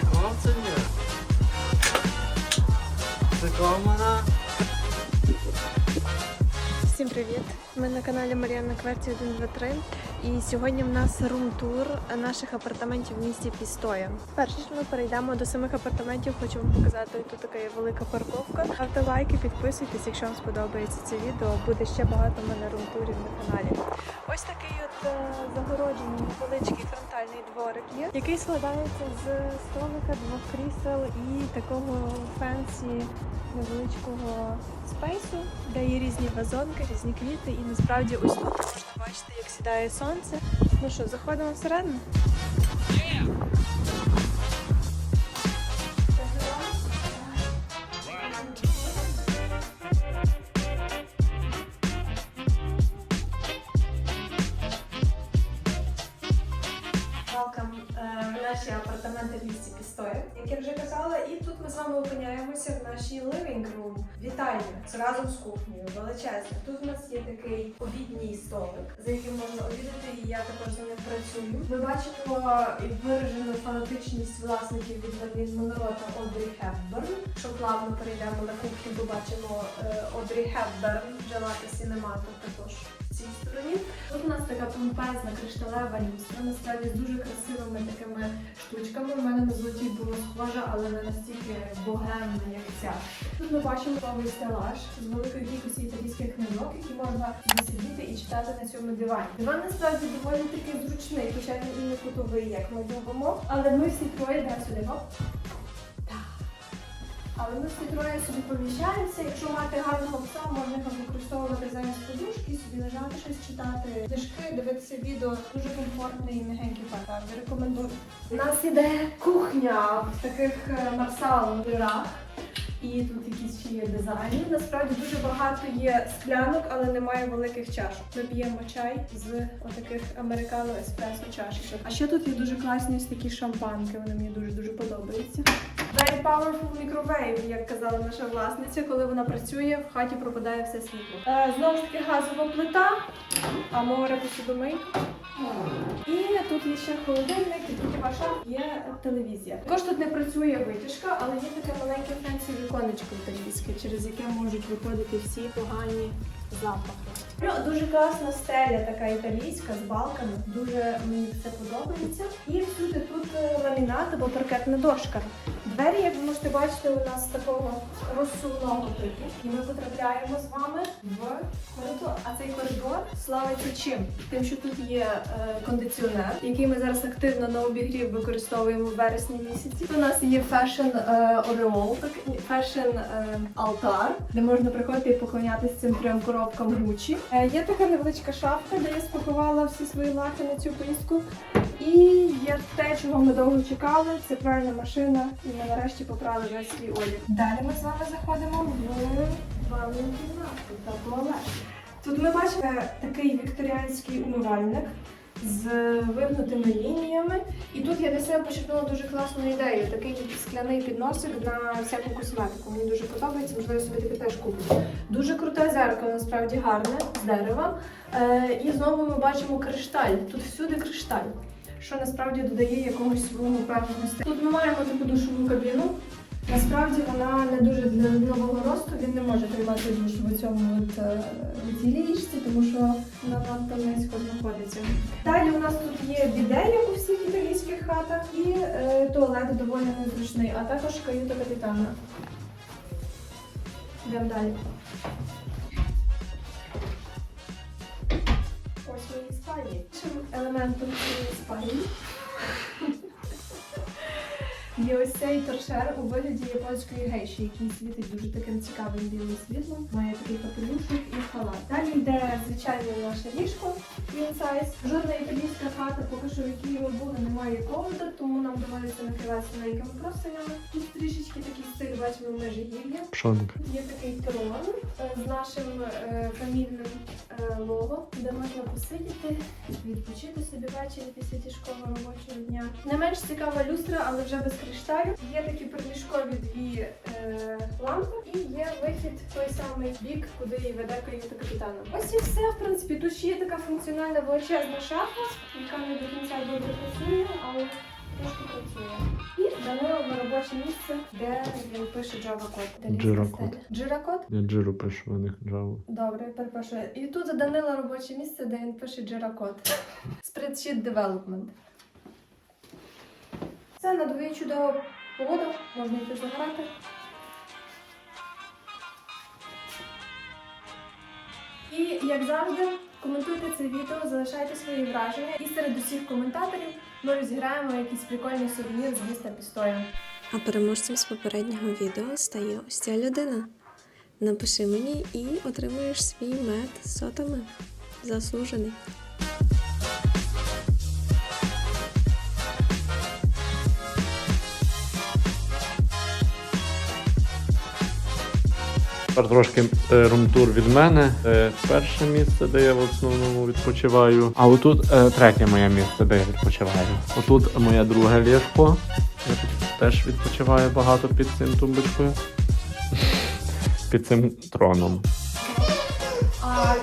Циком це? Всім привіт! Ми на каналі Мар'яна Кверті 123 і сьогодні в нас рум-тур наших апартаментів в місті Пістоя. Перш ніж ми перейдемо до самих апартаментів, хочу вам показати тут така є велика парковка. Ставте лайки, підписуйтесь, якщо вам сподобається це відео. Буде ще багато в мене рум-турів на каналі. Ось такий от е, загороджений невеличкий фронтальний дворик є, який складається з столика, двох крісел і такого фенсі невеличкого спейсу, де є різні вазонки, різні квіти, і насправді ось тут можна бачити, як сідає сонце. Ну що, заходимо всередину? Місті Пістоя. Як я вже казала, і тут ми з вами опиняємося в нашій living room. Вітальня. Разом з кухнею, величезна. Тут у нас є такий обідній столик, за яким можна обідати, і я також за ним працюю. Ми бачимо виражену фанатичність власників від Монро та Одрі Хепберн. Що плавно перейдемо на кухню, побачимо е, Одрі Хепберн, Джелата Сінемату також цій стороні. Тут у нас така помпезна кришталева люстра, насправді з дуже красивими такими штучками. У мене на золотій було схожа, але не настільки богемна, як ця. Тут ми бачимо новий стелаж з великою кількістю італійських книжок, які можна сидіти і читати на цьому дивані. Диван насправді доволі такий зручний, хоча він і не кутовий, як ми любимо. Але ми всі троє йдемо сюди. Але ми всі троє собі поміщаємося. Якщо мати гарного пса, можна його використовувати замість подушки, собі лежати щось читати, книжки, дивитися відео. Дуже комфортний і мягенький пакар. Рекомендую. У нас іде кухня в таких е, марсал дирах. І тут якісь ще є дизайни. Насправді дуже багато є склянок, але немає великих чашок. Ми п'ємо чай з отаких американо еспресо чашечок. А ще тут є дуже класні ось такі шампанки. Вони мені дуже дуже подобаються. Very powerful microwave, як казала наша власниця, коли вона працює, в хаті пропадає все світло. Е, знову ж таки газова плита, а море посудомийка. І тут є ще холодильник, і тут ваша є телевізія. Також тут не працює витяжка, але є таке маленьке фенсі віконечко італійське, через яке можуть виходити всі погані запахи. Ну, дуже класна стеля, така італійська з балками. Дуже мені це подобається. І всюди тут е, ламінат або паркетна дошка. Двері, як ви можете бачити, у нас такого розсувного типу. І ми потрапляємо з вами в коридор. А цей коридор славиться чим? Тим, що тут є е, кондиціонер, який ми зараз активно на обігрів використовуємо в вересні місяці. У нас є фешн ореол, фешн алтар, де можна приходити і поклонятися цим трьом коробкам Гучі. Е, є така невеличка шафка, де я спакувала всі свої лахи на цю поїздку. І є те, чого ми довго чекали, це пральна машина, і ми нарешті поправили весь свій одяг. Далі ми з вами заходимо в ванну кімнату та туалет. Тут ми бачимо такий вікторіанський умивальник з вигнутими лініями. І тут я для себе почерпнула дуже класну ідею. Такий скляний підносик на всяку косметику. Мені дуже подобається, можливо, собі таке теж куплю. Дуже круте зеркало, насправді гарне, з дерева. Е, і знову ми бачимо кришталь. Тут всюди кришталь, що насправді додає якогось свого певного стилю. Тут ми маємо таку душову кабіну. Насправді вона не дуже для нового росту, він не може тримати душ в цьому от, е, в ліжці, тому що вона низько знаходиться. Далі у нас тут є біде, як у всіх італійських хатах, і е, туалет доволі незручний, а також каюта капітана. Йдемо далі. Ось мої спальні. Чим елементом цієї спальні Є ось цей торшер у вигляді японської гейші, який світить дуже таким цікавим білим світлом. Має такий капелюшок і халат. Далі йде звичайне наше ліжко size. Жодна італійська хата, поки що в якій ми були, немає ковдр, тому нам доводиться накриватися маленькими простинями. Тут трішечки такий стиль бачимо межигір'я. Пшонка. Тут є такий трон з нашим е, фамільним е, лого, де можна посидіти, відпочити собі ввечері після тяжкого робочого дня. Не менш цікава люстра, але вже без кришталю. Є такі приміжкові дві е, лампи, і є вихід в той самий бік, куди і веде каюта капітана. Ось і все, в принципі. Тут ще є така функціональна величезна шафа, яка не до кінця добре працює, але трошки працює. Робоче місце, де він пише Java код. Jira код. Jira код? Я джиру пишу, а не Java. Добре, перепрошую. І тут у Данила робоче місце, де він пише Jira код. Spreadsheet Development. Це на дворі чудова погода, можна йти заграти. І як завжди, коментуйте це відео, залишайте свої враження. І серед усіх коментаторів ми розіграємо якийсь прикольний сувенір з міста Пістоя. А переможцем з попереднього відео стає ось ця людина. Напиши мені і отримуєш свій мед з сотами. Заслужений. Тепер трошки е, румтур від мене. Це перше місце, де я в основному відпочиваю. А отут е, третє моє місце, де я відпочиваю. Отут моє друге ліжко. Теж відпочиває багато під цим тумбочкою. Під цим троном. А